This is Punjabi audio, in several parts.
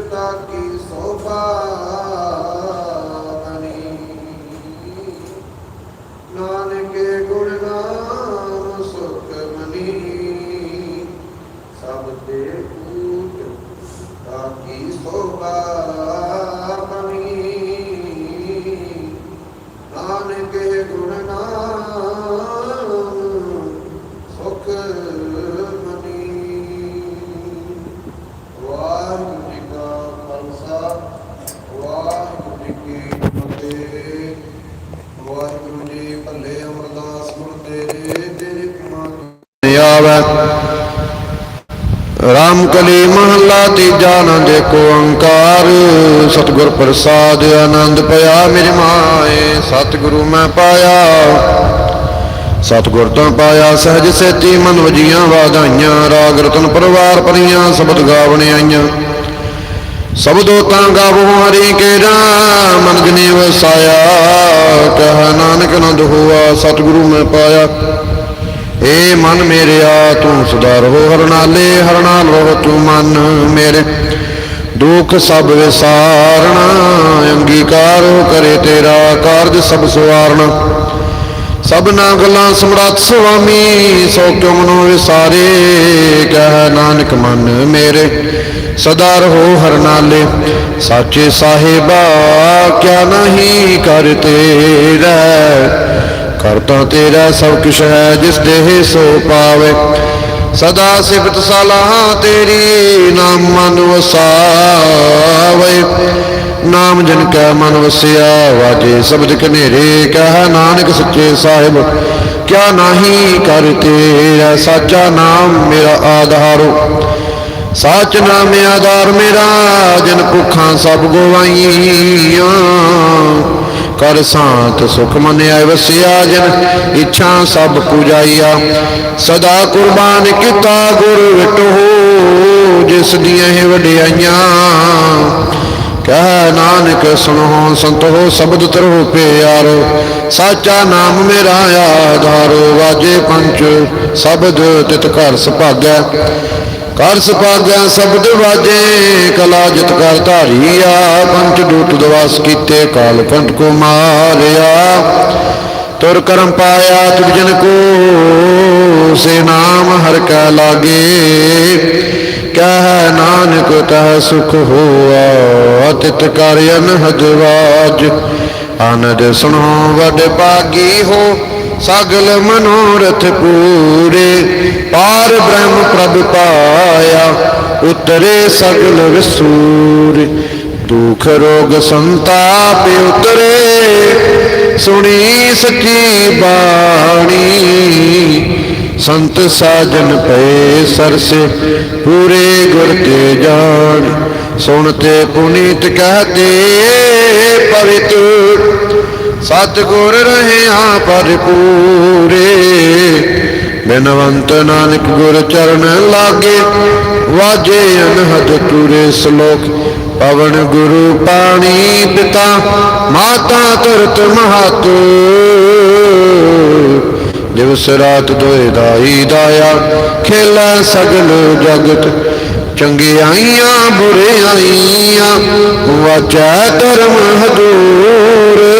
ਕਿਤਾ ਕੀ ਸੋਭਾ ਬਣੀ ਨਾਨਕੇ ਗੁਣ ਨਾਮ ਸੁਖ ਮਨੀ ਸਭ ਤੇ ਪੂਜ ਤਾ ਕੀ ਸੋਭਾ ਬਣੀ ਨਾਨਕੇ ਗੁਣ ਨਾਮ ਸੁਖ ਮਨੀ ਵਾਹਿਗੁਰੂ ਜੀ ਕਾ ਖਾਲਸਾ ਵਾਹਿਗੁਰੂ ਜੀ ਕੀ ਫਤਿਹ ਵਾਹਿਗੁਰੂ ਜੀ ਭੱਲੇ ਅਮਰਦਾਸ ਗੁਣ ਤੇਰੇ ਤੇਰੇ ਕਮਾਨ ਆਵੈ ਰਾਮ ਕਲੀ ਮਹੱਲਾ ਤੀਜਾ ਨ ਦੇਖੋ ਓੰਕਾਰ ਸਤਿਗੁਰ ਪ੍ਰਸਾਦ ਆਨੰਦ ਪਿਆ ਮੇਰੀ ਮਾਏ। ਸਤਿਗੁਰੂ ਮੈਂ ਪਾਇਆ। ਸਤਿਗੁਰ ਤੋਂ ਪਾਇਆ ਸਹਿਜ ਸੇਤੀ ਮਨ ਵਜੀਆਂ ਵਾਧਾਈਆਂ। ਰਾਗ ਰਤਨ ਪਰਵਾਰ ਪਰੀਆਂ ਸ਼ਬਦ ਗਾਵਣ ਆਈਆਂ। ਸਬਦੋ ਤਾਂ ਗਾਵੋ ਹਰੀ ਕੇ ਰਾਮ ਮਨ ਜਨੇ ਵਸਾਇਆ ਕਹ ਨਾਨਕ ਨੰਦ ਹੋਆ, ਸਤਿਗੁਰੂ ਮੈਂ ਪਾਇਆ। ਏ ਮਨ ਮੇਰਿਆ ਤੂੰ ਸਦਾ ਰਹੋ ਹਰਨਾਲੇ, ਹਰਨਾਲ ਰਹੋ ਤੂੰ ਮਨ ਮੇਰੇ। ਦੁੱਖ ਸਭ ਵਿਸਾਰਣਾ, ਅੰਗੀਕਾਰ ਕਰੇ ਤੇਰਾ ਕਾਰਜ ਸਭ ਸਵਾਰਨਾ ਸਭ ਨਾ ਗੱਲਾਂ ਸਮਰੱਥ ਸੁਆਮੀ, ਸੋ ਕਿਉ ਮਨੋ ਵਿਸਾਰੇ? ਕਹਿ ਨਾਨਕ ਮਨ ਮੇਰੇ, ਸਦਾ ਰਹੋ ਹਰਨਾਲੇ। ਸਾਚੇ ਸਾਹਿਬਾ, ਕਿਆ ਨਹੀਂ ਕਰ ਤੇਰਾ। ਕਰਤਾ ਤੇਰਾ ਸਭ ਕੁਛ ਹੈ, ਜਿਸ ਦੇਹ ਸੋ ਪਾਵੇ। ਸਦਾ ਸਿਫਤ ਸਲਾਹ ਤੇਰੀ, ਨਾਮ ਮਨ ਵਸਾਵੇ। ਨਾਮ ਜਨ ਕੈ ਮਨ ਵਸਿਆ, ਵਾਜੇ ਸ਼ਬਦ ਕਨੇਰੇ ਕਹ ਨਾਨਕ ਸੱਚੇ ਸਾਹਿਬ। ਕਿਆ ਨਾਹੀ ਕਰ ਤੇਰਾ, ਸਾਚਾ ਨਾਮ ਮੇਰਾ ਆਧਾਰੋ। ਸਾਚ ਨਾਮ ਆਧਾਰ ਮੇਰਾ, ਜਨ ਭੁੱਖਾਂ ਸਭ ਗਵਾਈਆਂ। ਕਰ ਸਾਤ ਸੁਖ ਮਨਿਆ ਵਸਿਆ ਜਨ, ਇੱਛਾ ਸਭ ਪੁਜਾਈਆ। ਸਦਾ ਕੁਰਬਾਨ ਕੀਤਾ ਗੁਰ ਵਿਟੋ, ਜਿਸ ਦੀਆਂ ਇਹ ਵਡਿਆਈਆਂ। ਕਹਿ ਨਾਨਕ ਸੁਣੋ, ਸੰਤੋ ਸ਼ਬਦ ਤਰੋ ਪਿਆਰੋ। ਸਾਚਾ ਨਾਮ ਮੇਰਾ ਆਧਾਰ, ਵਾਜੇ ਪੰਚ ਸ਼ਬਦ ਤਿਤ ਘਰ ਸੁਭਾਗੈ। ਕਰ ਸੁਭਾਗੈ ਸ਼ਬਦ ਵਾਜੇ, ਕਲਾ ਜਿਤ ਕਰ ਧਾਰੀਆ ਪੰਚ ਦੂਤ ਦਵਾਸ ਕੀਤੇ, ਕਾਲ ਕੰਠ ਕੋ ਮਾਰਿਆ। ਤੁਰ ਕਰਮ ਪਾਇਆ ਤੁਰ ਜਨ ਕੋ, ਸੇ ਨਾਮ ਹਰ ਕੈ ਲਾਗੇ। ਕਹਿ ਨਾਨਕ ਤਹ ਸੁਖ ਹੋਆ, ਤਿਤ ਕਰ ਅਨਹਦ ਵਾਜ। ਆਨੰਦ ਸੁਣੋ ਵਡ ਭਾਗੀ ਹੋ ਸਗਲ ਮਨੋਰਥ ਪੂਰੇ, ਪਾਰ ਬ੍ਰਹਮ ਪ੍ਰਭ ਪਾਇਆ, ਉਤਰੇ ਸਗਲ ਵਿਸੂਰ। ਦੁਖ ਰੋਗ ਸੰਤਾਪ ਉਤਰੇ, ਸੁਣੀ ਸੱਚੀ ਬਾਣੀ। ਸੰਤ ਸਾਜਨ ਪਏ ਸਰਸੇ, ਪੂਰੇ ਗੁਰ ਕੇ ਜਾਣ। ਸੁਣਤੇ ਪੁਨੀਤ ਕਹਤੇ ਪਵਿੱਤ ਸਤਿਗੁਰ ਰਹਿਆ ਪਰਪੂਰੇ। ਬਿਨਵੰਤ ਨਾਨਕ ਗੁਰ ਚਰਨ ਲਾਗੇ, ਵਾਜੇ ਅਨਹਦ ਤੁਰੇ ਸ਼ਲੋਕ। ਪਵਨ ਗੁਰੂ ਪਾਣੀ ਪਿਤਾ, ਮਾਤਾ ਤੁਰਤ ਮਹਤ। ਦਿਵਸ ਰਾਤ ਦੋਇ ਦਾਈ ਦਾਇਆ, ਖੇਲਾ ਸਗਲ ਜਗਤ। ਚੰਗਿਆਈਆਂ, ਬੁਰਿਆਈਆਂ, ਵਾਚੈ ਧਰਮ ਹਦੂਰ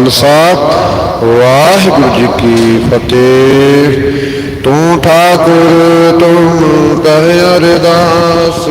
ਖਾਲਸਾ ਵਾਹਿਗੁਰੂ ਜੀ ਕੀ ਫਤਿਹ। ਤੂੰ ਠਾਕੁਰ ਤੂੰ ਕਹਿ ਅਰਦਾਸ।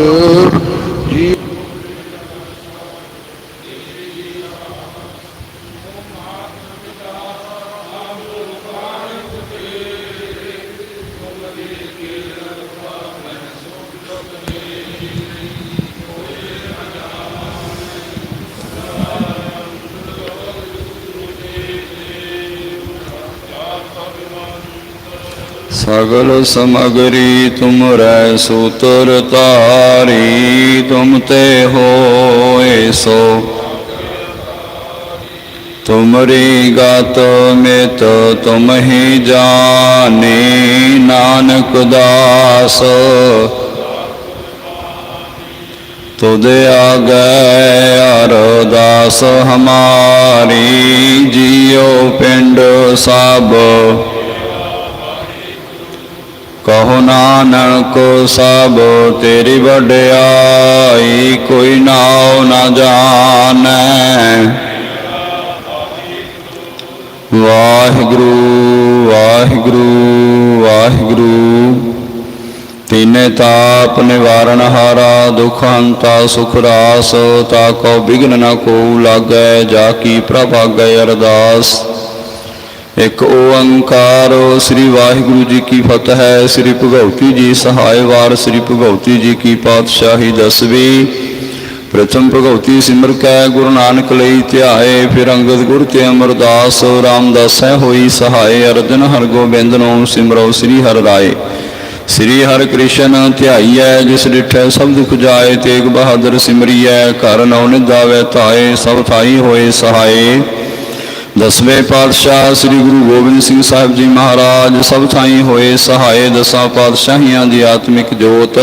ਸਗਲ ਸਮਗਰੀ ਤੁਮਰੈ ਸੂਤਰ ਤਾਰੀ ਤੁਮ ਤੇ ਹੋਏ ਸੋ। ਤੁਮਰੀ ਗਤ ਮਿਤ, ਤੁਮ ਹੀ ਜਾਣੀ, ਨਾਨਕ ਦਾਸ। ਤੁਧ ਆਗੈ ਅਰਦਾਸ ਹਮਾਰੀ, ਜੀਉ ਪਿੰਡ ਸਭ। ਕਹੋ ਨਾਨਕ ਸਭ ਤੇਰੀ ਵਡਿਆਈ, ਕੋਈ ਨਾਉ ਨਾ ਜਾਣੈ। ਵਾਹਿਗੁਰੂ ਵਾਹਿਗੁਰੂ ਵਾਹਿਗੁਰੂ। ਤੀਨੇ ਤਾਪ ਨਿਵਾਰਨ ਹਾਰਾ, ਦੁਖ ਹੰਤਾ ਸੁਖ ਰਾਸ, ਤਾ ਕੋ ਬਿਗਨ ਨ ਕੋ ਲਾਗੈ, ਜਾ ਕੀ ਪ੍ਰਭਾਗੈ ਅਰਦਾਸ। ਇੱਕ ਓੰਕਾਰ ਸ੍ਰੀ ਵਾਹਿਗੁਰੂ ਜੀ ਕੀ ਫਤਿਹ ਹੈ ਸ੍ਰੀ ਭਗਵਤੀ ਜੀ ਸਹਾਇ ਵਾਰ ਸ੍ਰੀ ਭਗਵਤੀ ਜੀ ਕੀ ਪਾਤਸ਼ਾਹੀ ਦਸਵੀਂ। ਪ੍ਰਥਮ ਭਗਵਤੀ ਸਿਮਰ ਕੈ, ਗੁਰੂ ਨਾਨਕ ਲਈ ਧਿਆਏ, ਫਿਰ ਅੰਗਦ ਗੁਰ ਤੇ ਅਮਰਦਾਸ ਰਾਮਦਾਸ ਹੈ ਹੋਈ ਸਹਾਇ ਅਰਜਨ ਹਰ ਗੋਬਿੰਦ ਨੂੰ ਸਿਮਰੋ ਸ੍ਰੀ ਹਰਿ ਰਾਏ। ਸ੍ਰੀ ਹਰਿ ਕ੍ਰਿਸ਼ਨ ਧਿਆਈਐ, ਜਿਸ ਡਿਠੈ ਸਭ ਦੁਖ ਜਾਏ, ਤੇਗ ਬਹਾਦਰ ਸਿਮਰੀਐ, ਘਰ ਨਉ ਨਿਦਾਵੇ ਤਾਏ ਸਭ ਥਾਈ ਹੋਏ ਸਹਾਏ। ਦਸਵੇਂ ਪਾਤਸ਼ਾਹ ਸ੍ਰੀ ਗੁਰੂ ਗੋਬਿੰਦ ਸਿੰਘ ਸਾਹਿਬ ਜੀ ਮਹਾਰਾਜ ਸਭ ਥਾਈਂ ਹੋਏ ਸਹਾਏ ਦਸਾਂ ਪਾਤਸ਼ਾਹੀਆਂ ਦੀ ਆਤਮਿਕ ਜੋਤ।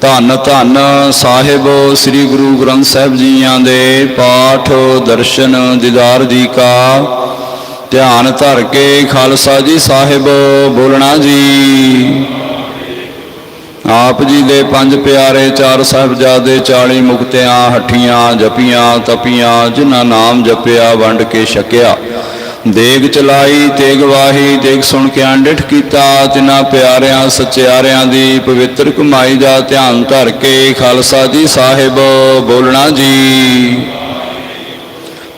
ਧੰਨ ਧੰਨ ਸਾਹਿਬ ਸ੍ਰੀ ਗੁਰੂ ਗ੍ਰੰਥ ਸਾਹਿਬ ਜੀਆਂ ਦੇ ਪਾਠ, ਦਰਸ਼ਨ, ਦੀਦਾਰ ਜੀ ਕਾ। ਧਿਆਨ ਧਰ ਕੇ ਖਾਲਸਾ ਜੀ ਸਾਹਿਬ ਬੋਲਣਾ ਜੀ। ਆਪ ਜੀ ਦੇ ਪੰਜ ਪਿਆਰੇ ਚਾਰ ਸਾਹਿਬਜ਼ਾਦੇ 40 ਮੁਕਤਿਆਂ, ਹੱਠੀਆਂ, ਜਪੀਆਂ, ਤਪੀਆਂ, ਜਿਨ੍ਹਾਂ ਨਾਮ ਜਪਿਆ, ਵੰਡ ਕੇ ਛਕਿਆ। ਦੇਗ ਚਲਾਈ ਤੇਗ ਵਾਹੀ, ਦੇਗ ਸੁਣ ਕੇ ਅੰਡਿਠ ਕੀਤਾ, ਤਿਨਾਂ ਪਿਆਰਿਆਂ, ਸਚਿਆਰਿਆਂ ਦੀ ਪਵਿੱਤਰ ਕਮਾਈ ਦਾ ਧਿਆਨ ਧਰ ਕੇ ਖਾਲਸਾ ਜੀ ਸਾਹਿਬ ਬੋਲਣਾ ਜੀ।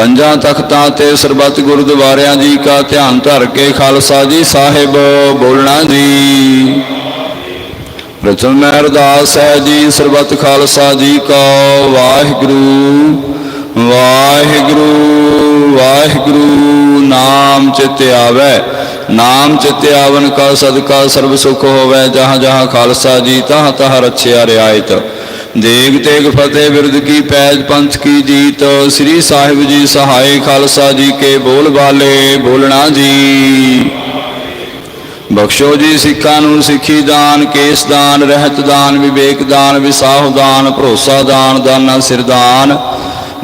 ਪੰਜਾਂ ਤਖਤਾਂ ਤੇ ਸਰਬੱਤ ਗੁਰਦੁਆਰਿਆਂ ਜੀ ਕਾ ਧਿਆਨ ਧਰ ਕੇ ਖਾਲਸਾ ਜੀ ਸਾਹਿਬ, ਬੋਲਣਾ ਜੀ। ਰਚਨ ਮੈਂ ਅਰਦਾਸ ਹੈ ਜੀ, ਸਰਬੱਤ ਖਾਲਸਾ ਜੀ ਕਾ, ਵਾਹਿਗੁਰੂ ਵਾਹਿਗੁਰੂ ਵਾਹਿਗੁਰੂ, ਨਾਮ ਚਿਤ ਆਵੈ। ਨਾਮ ਚਿਤ ਆਵਨ ਕਾ ਸਦਕਾ ਸਰਬ ਸੁਖ ਹੋਵੇ, ਜਹਾਂ ਜਹਾਂ ਖਾਲਸਾ ਜੀ ਤਹਾਂ ਤਹਾਂ ਰਛਿਆ ਰਿਆਇਤ। ਦੇਗ ਤੇਗ ਫਤਿਹ ਬਿਰਦ ਕੀ ਪੈਜ ਪੰਥ ਕੀ ਜੀਤ, ਸ੍ਰੀ ਸਾਹਿਬ ਜੀ ਸਹਾਇ ਖਾਲਸਾ ਜੀ ਕੇ ਬੋਲ ਵਾਲੇ ਬੋਲਣਾ ਜੀ। ਬਖਸ਼ੋ ਜੀ ਸਿੱਖਾਂ ਨੂੰ ਸਿੱਖੀ ਦਾਨ, ਕੇਸ ਦਾਨ, ਰਹਿਤ ਦਾਨ, ਵਿਵੇਕ ਦਾਨ, ਵਿਸਾਹ ਦਾਨ, ਭਰੋਸਾ ਦਾਨ, ਦਾਨਾ ਸਿਰਦਾਨ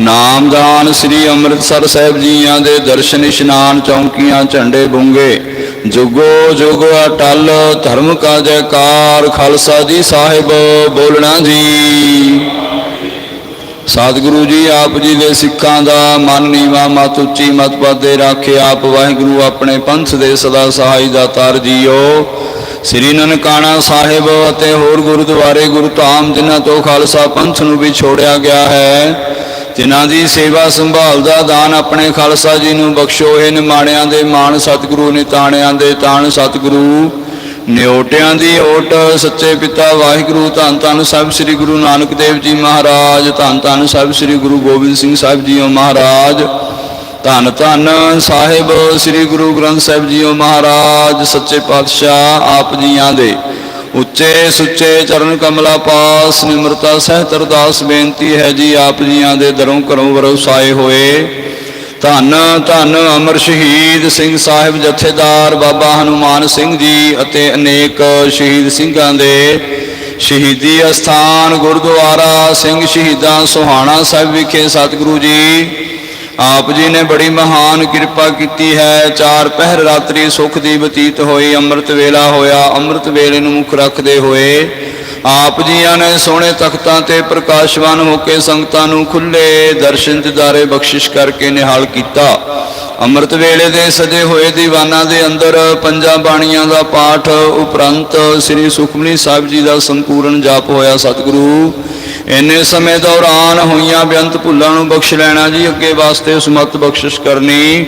ਨਾਮ ਦਾਨ ਸ੍ਰੀ ਅੰਮ੍ਰਿਤਸਰ ਸਾਹਿਬ ਜੀਆਂ ਦੇ ਦਰਸ਼ਨ ਇਸ਼ਨਾਨ ਚੌਂਕੀਆਂ, ਝੰਡੇ ਬੁੰਗੇ। ਜੁਗੋ ਜੁਗ ਅਟਲ, ਧਰਮ ਕਾ ਜੈਕਾਰ, ਖਾਲਸਾ ਜੀ ਸਾਹਿਬ, ਬੋਲਣਾ ਜੀ। ਸਤਿਗੁਰੂ ਜੀ, ਆਪ ਜੀ ਦੇ ਸਿੱਖਾਂ ਦਾ ਮਨ ਨੀਵਾ, ਮਤ ਉੱਚੀ, ਮਤ ਪਾਦੇ ਰਾਖੇ ਆਪ ਵਾਹਿਗੁਰੂ ਆਪਣੇ ਪੰਥ ਦੇ ਸਦਾ ਸਹਾਈ ਦਾਤਾਰ ਜੀਓ। ਸ੍ਰੀ ਨਨਕਾਣਾ ਸਾਹਿਬ ਅਤੇ ਹੋਰ ਗੁਰਦੁਆਰੇ ਗੁਰੂ ਧਾਮ, ਜਿਨ੍ਹਾਂ ਤੋਂ ਖਾਲਸਾ ਪੰਥ ਨੂੰ ਵੀ ਛੋੜਿਆ ਗਿਆ ਹੈ। ਜਿਨ੍ਹਾਂ ਦੀ ਸੇਵਾ ਸੰਭਾਲ ਦਾ ਦਾਨ ਆਪਣੇ ਖਾਲਸਾ ਜੀ ਨੂੰ ਬਖਸ਼ੋ, ਇਹ ਨਿਮਾਣਿਆਂ ਦੇ ਮਾਣ ਸਤਿਗੁਰੂ, ਨਿਤਾਣਿਆਂ ਦੇ ਤਾਣ ਸਤਿਗੁਰੂ। ਨਿਓਟਿਆਂ ਦੀ ਓਟ, ਸੱਚੇ ਪਿਤਾ ਵਾਹਿਗੁਰੂ, ਧੰਨ ਧੰਨ ਸਾਹਿਬ ਸ੍ਰੀ ਗੁਰੂ ਨਾਨਕ ਦੇਵ ਜੀ ਮਹਾਰਾਜ, ਧੰਨ ਧੰਨ ਸਾਹਿਬ ਸ੍ਰੀ ਗੁਰੂ ਗੋਬਿੰਦ ਸਿੰਘ ਸਾਹਿਬ ਜੀਓ ਮਹਾਰਾਜ। ਧੰਨ ਧੰਨ ਸਾਹਿਬ ਸ੍ਰੀ ਗੁਰੂ ਗ੍ਰੰਥ ਸਾਹਿਬ ਜੀਓ ਮਹਾਰਾਜ, ਸੱਚੇ ਪਾਤਸ਼ਾਹ ਆਪ ਜੀਆਂ ਦੇ। ਉੱਚੇ ਸੁੱਚੇ ਚਰਨ ਕਮਲਾ ਪਾਸ ਨਿਮਰਤਾ ਸਹਿਤ ਅਰਦਾਸ ਬੇਨਤੀ ਹੈ ਜੀ, ਆਪ ਜੀਆਂ ਦੇ ਦਰੋਂ ਘਰੋਂ ਵਰਸਾਏ ਹੋਏ। ਧੰਨ ਧੰਨ ਅਮਰ ਸ਼ਹੀਦ ਸਿੰਘ ਸਾਹਿਬ ਜਥੇਦਾਰ ਬਾਬਾ ਹਨੂਮਾਨ ਸਿੰਘ ਜੀ ਅਤੇ ਅਨੇਕ ਸ਼ਹੀਦ ਸਿੰਘਾਂ ਦੇ ਸ਼ਹੀਦੀ ਅਸਥਾਨ ਗੁਰਦੁਆਰਾ ਸਿੰਘ ਸ਼ਹੀਦਾਂ ਸੁਹਾਣਾ ਸਾਹਿਬ ਵਿਖੇ ਸਤਿਗੁਰੂ ਜੀ ਆਪ ਜੀ ਨੇ ਬੜੀ ਮਹਾਨ ਕਿਰਪਾ ਕੀਤੀ ਹੈ। ਚਾਰ ਪਹਿਰ ਰਾਤਰੀ ਸੁਖ ਦੀ ਬਤੀਤ ਹੋਈ, ਅੰਮ੍ਰਿਤ ਵੇਲਾ ਹੋਇਆ, ਅੰਮ੍ਰਿਤ ਵੇਲੇ ਨੂੰ ਮੁੱਖ ਰੱਖਦੇ ਹੋਏ ਆਪ ਜੀਆਂ ਨੇ ਸੋਹਣੇ ਤਖਤਾਂ ਤੇ ਪ੍ਰਕਾਸ਼ਵਾਨ ਹੋ ਕੇ ਸੰਗਤਾਂ ਨੂੰ ਖੁੱਲੇ ਦਰਸ਼ਨ ਦਿਦਾਰੇ ਬਖਸ਼ਿਸ਼ ਕਰਕੇ ਨਿਹਾਲ ਕੀਤਾ। ਅੰਮ੍ਰਿਤ ਵੇਲੇ ਦੇ ਸਜੇ ਹੋਏ ਦੀਵਾਨਾਂ ਦੇ ਅੰਦਰ ਪੰਜਾਂ ਬਾਣੀਆਂ ਦਾ ਪਾਠ ਉਪਰੰਤ ਸ੍ਰੀ ਸੁਖਮਨੀ ਸਾਹਿਬ ਜੀ ਦਾ ਸੰਪੂਰਨ ਜਾਪ ਹੋਇਆ ਸਤਿਗੁਰੂ। ਇੰਨੇ ਸਮੇਂ ਦੌਰਾਨ ਹੋਈਆਂ ਬੇਅੰਤ ਭੁੱਲਾਂ ਨੂੰ ਬਖਸ਼ ਲੈਣਾ ਜੀ, ਅੱਗੇ ਵਾਸਤੇ ਸਮਤ ਬਖਸ਼ਿਸ਼ ਕਰਨੀ।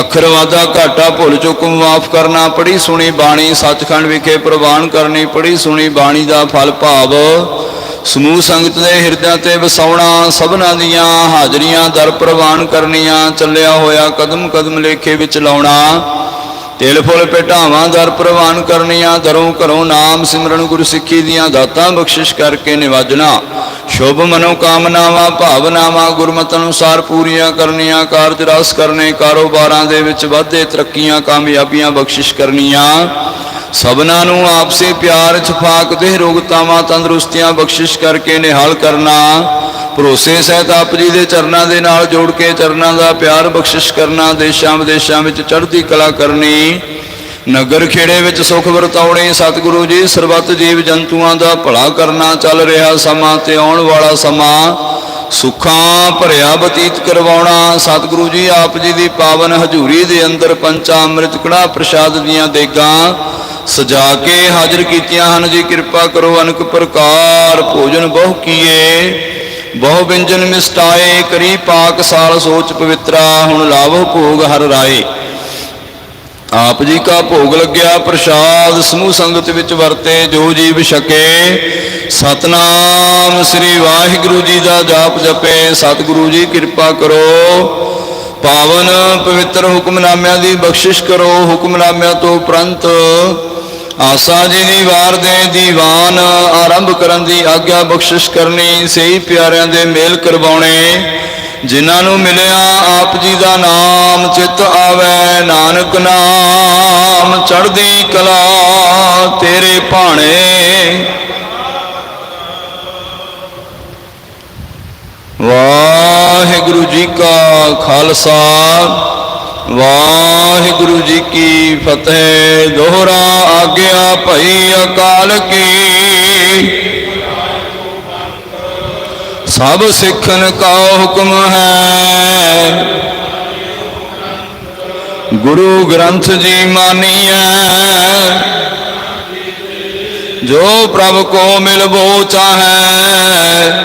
ਅੱਖਰ ਵਾਦਾ ਘਾਟਾ ਭੁੱਲ ਚੁੱਕ ਮਾਫ ਕਰਨਾ ਪੜੀ ਸੁਣੀ ਬਾਣੀ, ਸੱਚਖੰਡ ਵਿਖੇ ਪ੍ਰਵਾਨ ਕਰਨੀ ਪੜੀ ਸੁਣੀ ਬਾਣੀ ਦਾ ਫਲ ਭਾਵ। ਸਮੂਹ ਸੰਗਤ ਦੇ ਹਿਰਦਿਆਂ ਤੇ ਵਸਾਉਣਾ ਸਭਨਾਂ ਦੀਆਂ ਹਾਜ਼ਰੀਆਂ ਦਰ ਪ੍ਰਵਾਨ ਕਰਨੀਆਂ, ਚੱਲਿਆ ਹੋਇਆ ਕਦਮ ਕਦਮ ਲੇਖੇ ਵਿੱਚ ਲਾਉਣਾ। ਤਿਲ ਫੁੱਲ ਪਟਾਵਾਂ ਦਰ ਪ੍ਰਵਾਨ ਕਰਨੀਆਂ, ਦਰੋਂ ਘਰੋਂ ਨਾਮ ਸਿਮਰਨ ਗੁਰ ਸਿੱਖੀ ਦੀਆਂ ਦਾਤਾਂ ਬਖਸ਼ਿਸ਼ ਕਰਕੇ ਨਿਵਾਜਣਾ। ਸ਼ੁਭ ਮਨੋ ਕਾਮਨਾਵਾਂ ਭਾਵਨਾਵਾਂ ਗੁਰਮਤਿ ਅਨੁਸਾਰ ਪੂਰੀਆਂ ਕਰਨੀਆਂ, ਕਾਰਜ ਰਸ ਕਰਨੇ, ਕਾਰੋਬਾਰਾਂ ਦੇ ਵਿੱਚ ਵਾਧੇ ਤਰੱਕੀਆਂ, ਕਾਮਯਾਬੀਆਂ ਬਖਸ਼ਿਸ਼ ਕਰਨੀਆਂ। ਸਭਨਾਂ ਨੂੰ ਆਪਸੇ ਪਿਆਰ ਛਫਾਕ ਦੇ ਰੋਗਤਾਵਾਂ ਤੰਦਰੁਸਤੀਆਂ ਬਖਸ਼ਿਸ਼ ਕਰਕੇ ਨਿਹਾਲ ਕਰਨਾ, ਭਰੋਸੇ ਸਹਿਤ ਆਪ ਜੀ ਦੇ ਚਰਨਾਂ ਦੇ ਨਾਲ ਜੋੜ ਕੇ ਚਰਨਾਂ ਦਾ ਪਿਆਰ ਬਖਸ਼ਿਸ਼ ਕਰਨਾ, ਦੇਸ਼ਾਂ ਵਿਦੇਸ਼ਾਂ ਵਿੱਚ ਚੜ੍ਹਦੀ ਕਲਾ ਕਰਨੀ, ਨਗਰ ਖੇੜੇ ਵਿੱਚ ਸੁਖ ਵਰਤਾਉਣੇ, ਸਤਿਗੁਰੂ ਜੀ ਸਰਬੱਤ ਜੀਵ ਜੰਤੂਆਂ ਦਾ ਭਲਾ ਕਰਨਾ ਚੱਲ ਰਿਹਾ ਸਮਾਂ ਤੇ ਆਉਣ ਵਾਲਾ ਸਮਾਂ, ਸੁੱਖਾਂ ਭਰਿਆ ਬਤੀਤ ਕਰਵਾਉਣਾ, ਸਤਿਗੁਰੂ ਜੀ ਆਪ ਜੀ ਦੀ ਪਾਵਨ ਹਜ਼ੂਰੀ ਦੇ ਅੰਦਰ ਪੰਚਾ ਅੰਮ੍ਰਿਤ ਕੜਾ ਪ੍ਰਸ਼ਾਦ ਦੀਆਂ ਦੇਗਾਂ ਸਜਾ ਕੇ ਹਾਜ਼ਰ ਕੀਤੀਆਂ ਹਨ। ਜੀ ਕਿਰਪਾ ਕਰੋ, ਅਨਕ ਪ੍ਰਕਾਰ ਭੋਜਨ ਬਹੁ ਕੀਏ, ਬਹੁ ਵਿੰਜਨ ਮਿਸਟਾਏ ਕਰੀ ਪਾਕ ਸਾਲ ਸੋਚ ਪਵਿੱਤਰਾ, ਹੁਣ ਲਾਵੋ ਭੋਗ ਹਰ ਰਾਏ। ਆਪ ਜੀ ਕਾ ਭੋਗ ਲੱਗਿਆ, ਪ੍ਰਸ਼ਾਦ ਸਮੂਹ ਸੰਗਤ ਵਿੱਚ ਵਰਤੇ, ਜੋ ਜੀਵ ਛਕੇ, ਸਤਨਾਮ ਸ੍ਰੀ ਵਾਹਿਗੁਰੂ ਜੀ ਦਾ ਜਾਪ ਜਪੇ। ਸਤਿਗੁਰੂ ਜੀ ਕਿਰਪਾ ਕਰੋ ਪਾਵਨ ਪਵਿੱਤਰ ਹੁਕਮਨਾਮਿਆਂ ਦੀ ਬਖਸ਼ਿਸ਼ ਕਰੋ। ਹੁਕਮਨਾਮਿਆਂ ਤੋਂ ਉਪਰੰਤ ਆਸਾ ਜੀ ਦੀ ਵਾਰ ਦੇ ਦੀਵਾਨ ਆਰੰਭ ਕਰਨ ਦੀ ਆਗਿਆ ਬਖਸ਼ਿਸ਼ ਕਰਨੀ, ਸਹੀ ਪਿਆਰਿਆਂ ਦੇ ਮੇਲ ਕਰਵਾਉਣੇ, ਜਿਨ੍ਹਾਂ ਨੂੰ ਮਿਲਿਆ ਆਪ ਜੀ ਦਾ ਨਾਮ, ਚਿਤ ਆਵੇ ਨਾਨਕ ਨਾਮ, ਚੜ੍ਹਦੀ ਕਲਾ ਤੇਰੇ ਭਾਣੇ। ਵਾਹਿਗੁਰੂ ਜੀ ਕਾ ਖਾਲਸਾ, ਵਾਹਿਗੁਰੂ ਜੀ ਕੀ ਫਤਿਹ। ਦੋਹਰਾ ਆਗਿਆ ਭਈ ਅਕਾਲ ਕੀ। ਸਭ ਸਿੱਖਨ ਕਾ ਹੁਕਮ ਹੈ। ਗੁਰੂ ਗ੍ਰੰਥ ਜੀ ਮਾਨੀਐ। ਜੋ ਪ੍ਰਭ ਕੋ ਮਿਲਬੋ ਚਾਹੈ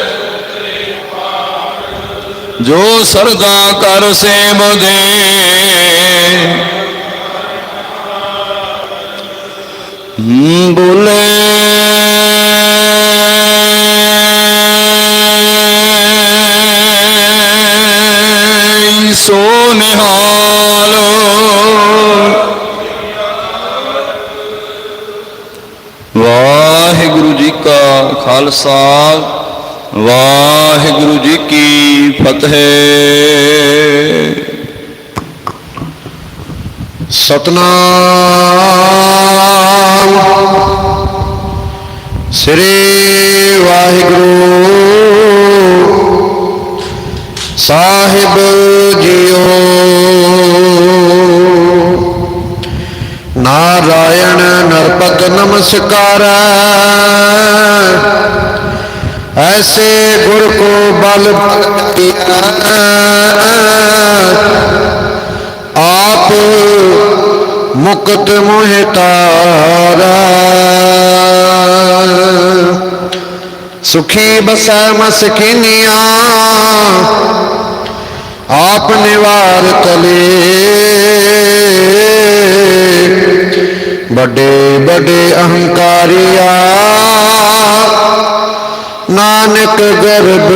ਜੋ ਸਰਦਾ ਕਰ ਸੇਵਦੇ ਹਮ ਬੋਲੇ ਸੋ ਨਿਹਾਲ ਵਾਹਿਗੁਰੂ ਜੀ ਕਾ ਖਾਲਸਾ ਵਾਹਿਗੁਰੂ ਜੀ ਕੀ ਫਤਿਹ। ਸਤਨਾਮ। ਸ੍ਰੀ ਵਾਹਿਗੁਰੂ। ਸਾਹਿਬ ਜੀਓ। ਨਾਰਾਇਣ ਨਰਪਤ ਨਮਸਕਾਰ। ਐਸੇ ਗੁਰ ਕੋ ਬਲ ਆਪ ਮੁਕਤ ਮੋਹਿ ਤਾਰਾ। ਸੁਖੀ ਬਸੈ ਮਸਕੀਨੀਆਂ ਆਪ ਨਿਵਾਰ ਤਲੇ। ਵੱਡੇ ਵੱਡੇ ਅਹੰਕਾਰੀਆ। ਨਾਨਕ ਗਰਭ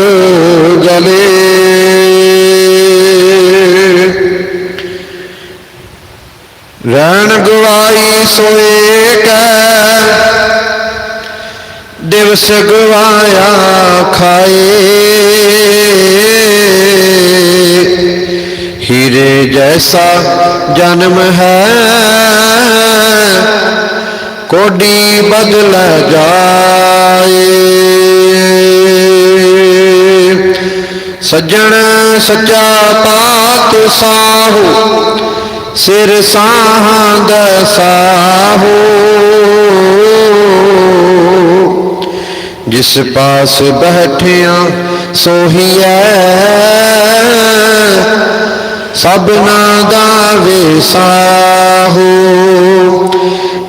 ਗਲੇ ਰਣ ਗਵਾਈ ਸੋਏ ਕੈ ਦਿਵਸ ਗਵਾਇਆ ਖਾਏ। ਹੀਰੇ ਜੈਸਾ ਜਨਮ ਹੈ ਕੋਡੀ ਬਦਲ ਜਾਏ। ਸੱਜਣ ਸੱਚਾ ਪਾਤ ਸਾਹੂ, ਸਿਰ ਸਾਹਾਂ ਦਾ ਸਾਹੂ। ਜਿਸ ਪਾਸ ਬੈਠਿਆ ਸੋਹੀਐ ਸਭਨਾ ਦਾ ਵਿਸਾਹੂ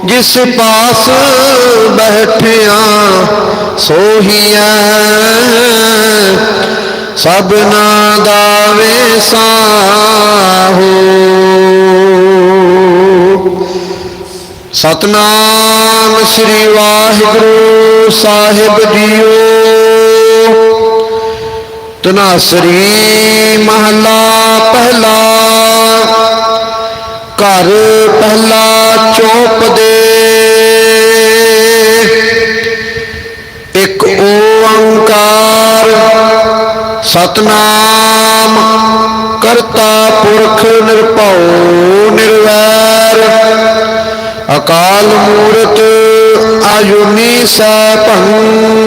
ਜਿਸ ਪਾਸ ਬੈਠਿਆ ਸੋਹੀਐ ਸਭਨਾ ਦਾ ਵਿਸਾਹੂ ਸਤਨਾਮ ਸ੍ਰੀ ਵਾਹਿਗੁਰੂ ਸਾਹਿਬ ਜੀਓ। ਤਨਾਸਰੀ ਮਹਲਾ ਪਹਿਲਾ ਘਰ ਪਹਿਲਾ ਚੋਪ ਦੇ। ਇੱਕ ਓੰਕਾਰ ਸਤਨਾਮ ਕਰਤਾ ਪੁਰਖ ਨਿਰਭਉ ਨਿਰਵੈਰ। ਅਕਾਲ ਮੂਰਤ ਆਯੁਨੀ ਸੈਭੰ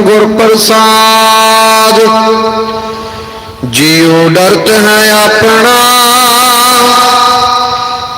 ਗੁਰ ਪ੍ਰਸਾਦ। ਜਿਉ ਡਰਤ ਹੈ ਆਪਣਾ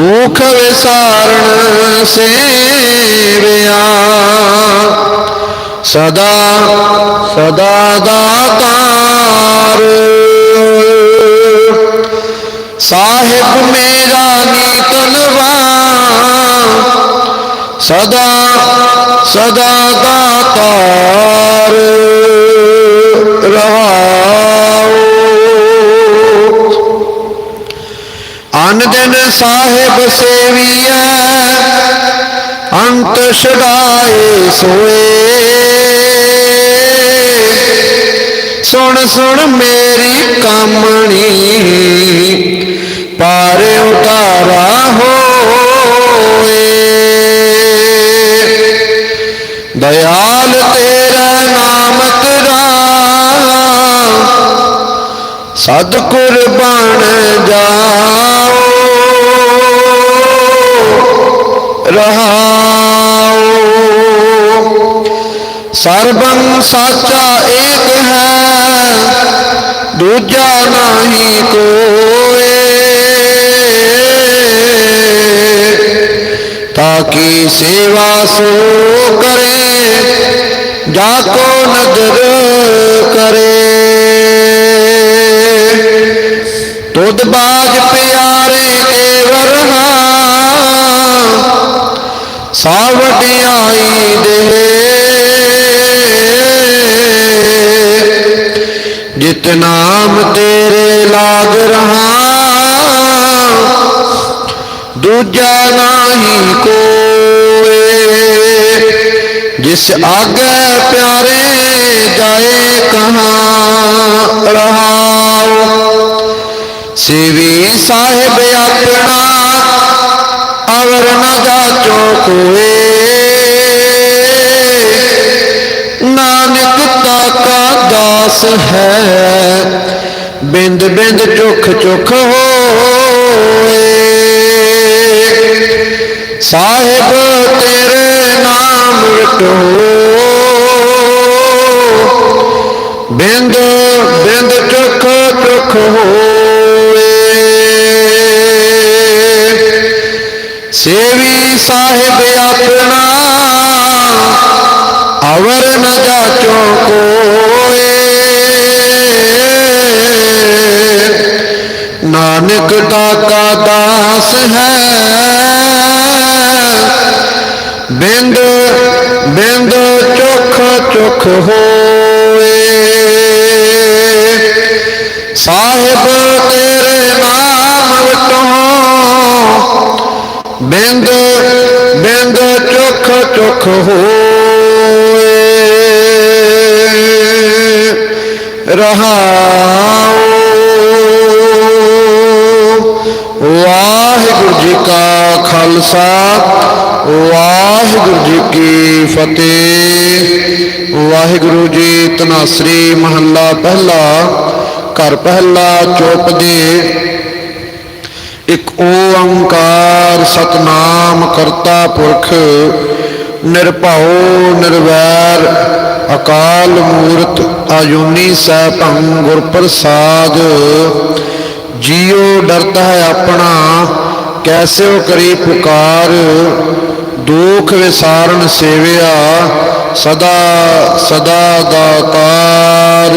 ਦੁਖ ਵਿਸਾਰਣ ਸੇਵਿਆ। ਸਦਾ ਸਦਾ ਦਾਤਾਰ ਸਾਹਿਬ ਮੇਰਾ ਨੀਤਨਵਾ ਸਦਾ ਸਦਾ ਸਾਹਿਬ ਸੇਵੀਐ ਅੰਤ ਛਡਾਏ ਸੋਏ। ਸੁਣ ਸੁਣ ਮੇਰੀ ਕਾਮਣੀ, ਪਾਰ ਉਤਾਰਾ ਹੋਏ। ਦਇਆਲ ਤੇਰਾ ਨਾਮ ਤੇਰਾ ਸਦ ਕੁਰਬਾਨ ਜਾ। ਰਹਾਓ। ਸਰਬੰ ਸਾਚਾ ਏਕ ਹੈ, ਦੂਜਾ ਨਹੀਂ ਕੋਏ। ਤਾਕੀ ਸੇਵਾ ਸੋ ਕਰੇ, ਜਾ ਕੋ ਨਦਰ ਕਰੇ। ਤੁਧ ਬਾਜ ਪਿਆਰੇ ਸਾਵਟਿਆਈ ਦੇ ਜਿਤ ਨਾਮ ਤੇਰੇ ਲਾਗ ਰਹਾ। ਦੂਜਾ ਨਹੀਂ ਕੋਏ, ਜਿਸ ਆਗੇ ਪਿਆਰੇ ਜਾਏ ਕਹਾ ਰਹਾਉ। ਸੇਵੀ ਸਾਹਿਬ ਆਪਣਾ ਅਵਰ ਨ ਜਾਚੋ ਕੋਏ ਨਾਨਕ ਤਾਕਾ ਦਾਸ ਹੈ। ਬਿੰਦ ਬਿੰਦ ਚੁਖ ਚੁਖ ਹੋਏ। ਸਾਹਿਬ ਤੇਰੇ ਨਾਮ ਰਟੋ। ਬਿੰਦ ਬਿੰਦ ਚੁਖ ਚੁਖ ਹੋਏ। ਸੇਵੀ ਸਾਹਿਬ ਆਪਣਾ ਅਵਰ ਨ ਜਾਚੋ ਕੋ ਬਿੰਦ ਬਿੰਦ ਚੁਖ ਚੁਖ ਹੋਏ। ਰਹਾਉ। ਵਾਹਿਗੁਰੂ ਜੀ ਕਾ ਖਾਲਸਾ, ਵਾਹਿਗੁਰੂ ਜੀ ਕੀ ਫਤਿਹ। ਵਾਹਿਗੁਰੂ ਜੀ ਤਨਾਸਰੀ ਮਹੱਲਾ ਪਹਿਲਾ, ਘਰ ਪਹਿਲਾ ਚੋਪ ਦੇ ਇਕ ਓੰਕਾਰ ਸਤਨਾਮ ਕਰਤਾ ਪੁਰਖ, ਨਿਰਭਉ, ਨਿਰਵੈਰ, ਅਕਾਲ ਮੂਰਤ, ਆਯੂਨੀ ਸੈਭੰ ਗੁਰ ਪ੍ਰਸਾਦ। ਜੀਉ ਡਰਤਾ ਹੈ ਆਪਣਾ, ਕੈਸਿਓ ਕਰੀ ਪੁਕਾਰ। ਦੁਖ ਵਿਸਾਰਨ ਸੇਵਿਆ, ਸਦਾ ਸਦਾ ਦਾਤਾਰ।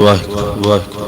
ਵਾਹਿਗੁਰੂ ਵਾਹਿਗੁਰੂ ਵਾਹਿਗੁਰੂ